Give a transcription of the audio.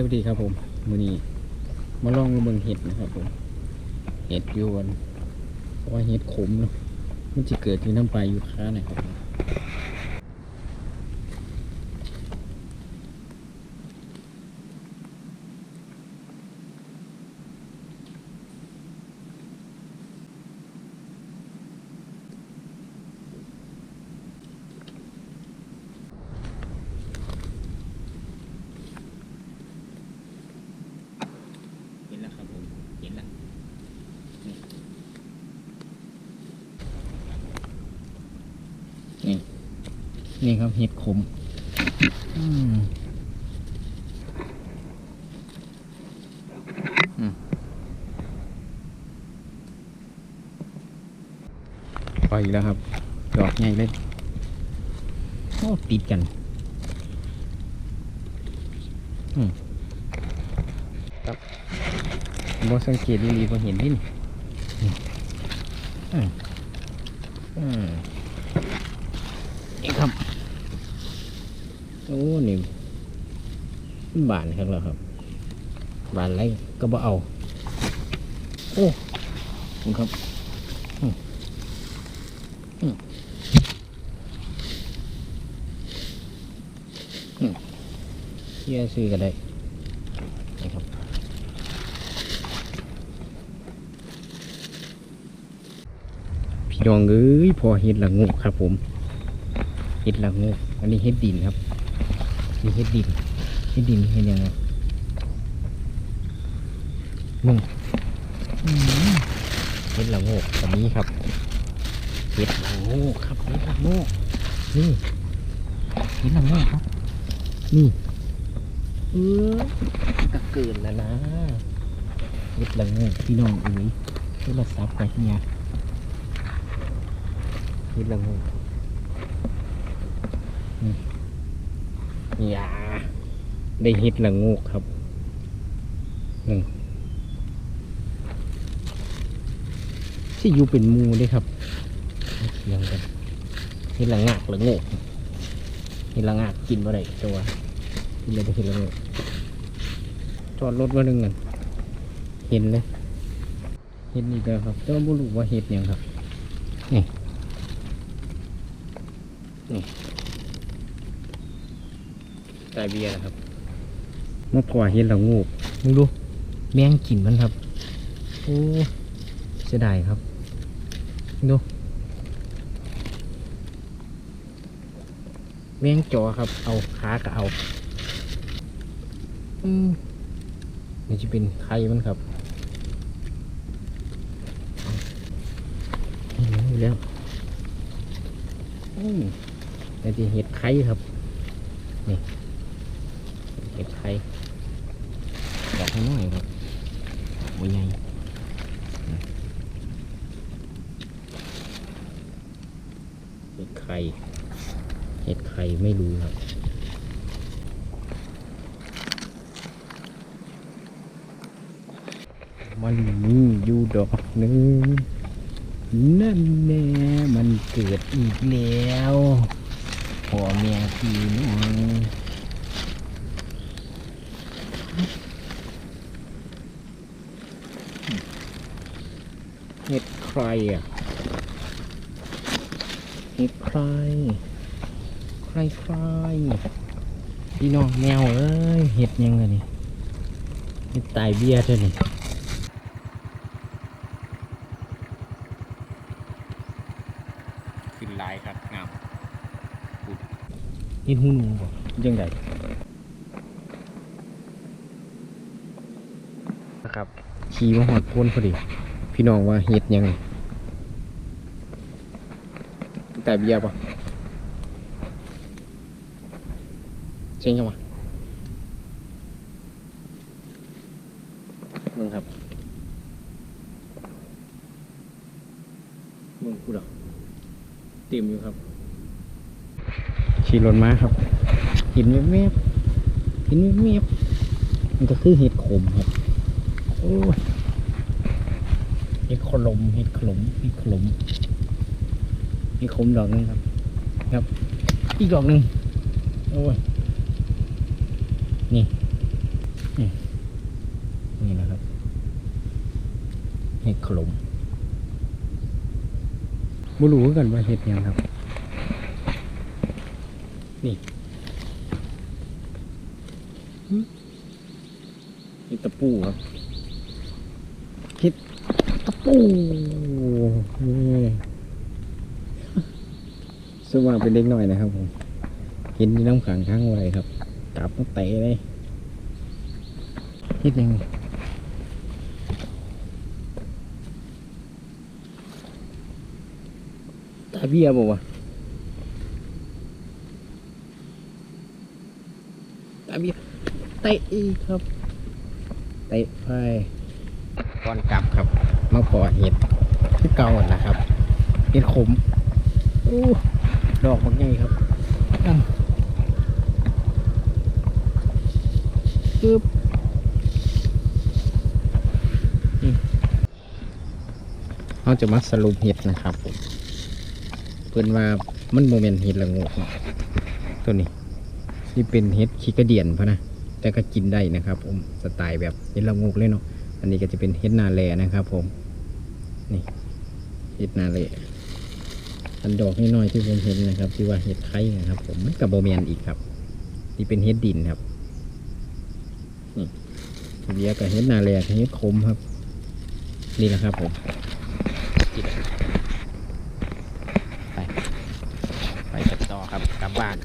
สวัสดีครับผมมือนี้มาลองเมืองเห็ดนะครับผมเห็ดยวนเพราะว่าเห็ดขมเนาะมันจะเกิดที่น้ำปลายูคานะครับผมเห็นแล้วครับผมเห็นแล้วนี่ นี่ครับเห็ดขมอืมไปแล้วครับ ดอกใหญ่เลยโอ้ติดกันครับบอสังเกตดีๆพอเห็นนี่นี่อืมอืม นี่ครับ โอ้นี่บานครับแล้วครับ บานไรก็บ่เอา โอ้ขอบคุณครับอืมอืมอืมเชื่อซื้อกันได้นะครับพี่น้องเอ้ยพอเห็ดละงูครับผม ห็ดละงูอันนี้เห็ดดินครับนี่เห็ดดินเห็ดดินเห็ดยังไงมึงเห็ดละงูแบบนี้ครับเห็ดละงูครับเห็ดละงูนี่เห็ดละงูครับ นี่เออกระเกินแล้วนะเห็ดละงูพี่น้องเอ้ยโทรศัพท์ไปเนี่ยเห็ดละงูนี่ ยาได้เห็ดละงูกครับหนึ่งที่อยู่เป็นมูเด้วยครับเสียงกันเห็ดละงากละงูเห็ดละงากกินบ่ได้ตัวกินเลยได้เห็ดละงูจอดรถไว่าหนึ่งกันเห็นเลยเห็ดนี่ก็ครับแต่ว่าไม่รู้ว่าเห็ดยังครับใส่เบียร์นะครับมะพร้าวเห็ดละงูมึงดูแมงกินมันครับ โอ้เสียดายครับดูแมงจอครับ เอาขาก็เอา อืมนี่จะเป็นไข่มันครับอยู่แล้วอืมแต่ที่เห็ดไข่ครับ นี่ เห็ดไข่ดอกน้อยครับหัวใหญ่เห็ดไข่เห็ดไข่ไม่รู้ครับมันมีอยู่ดอกหนึ่งนั่นแน่มันเกิดอีกแล้วพ่อแม่พี่น้อง เห็ดใครอะ เห็ดใคร ใครใครพี่น้องแมวเอ้ย เห็ดยังไงนี่เห็ดตายเบี้ยเท่านี่ขึ้นลายครับงามเห็ดหุ่นบ่ยังไงนะ ครับขี่มาหอดพ้นพอดี พี่น้องว่าเฮ็ดยังไงแต่เบียร์ปะเช่นยังวะมึงครับมึงกูดอกเต็มอยู่ครับ ขี่รถมาครับเห็นแมบๆเห็นแมบๆมันก็คือเห็ดขมครับ โอ้ยเห็ดขลมเห็ดขลมเห็ดขลมเห็ดมดอกนึงครับ ครับ อีกดอกหนึ่งโอ้ยนี่นี่นะครับเห็ดขลมบุรู้กันว่าเห็ดยังครับ นี่เห็ดตะปูครับ ตะปูนี่สว่างเป็นเด็กหน่อยนะครับผม เห็นน้ำขังข้างไว้ครับกลับมาเตะเลยเห็ดยังตาเบี้ยบอกว่าตาเบี้ยเตะอีกครับ เตะไฟ ก่อนกลับครับมาปอเห็ดคือเก่าหั่นะครับเห็ดขมอู้ดอกมันไงครับอ้าวปึ๊บเราจะมาสรุปเห็ดนะครับผมเพื่อนว่ามันโมเมนต์เห็ดละงกเนาะตัวนี้นี่เป็นเห็ดขี้กระเดียนพะนะแต่ก็กินได้นะครับผมสไตล์แบบเห็ดละงกเลยเนาะ อันนี้ก็จะเป็นเห็ดนาแลนะครับ ผม นี่เห็ดนาแลอันดอกน้อยๆที่ผมเห็นนะครับที่ว่าเห็ดไข่นะครับ ผมมันกับโบเมียนอีกครับ นี่เป็นเห็ดดินครับ นี่เดียกับเห็ดนาแลเห็ดขมครับ นี่นะครับผมไปไปกันต่อครับกลับบ้าน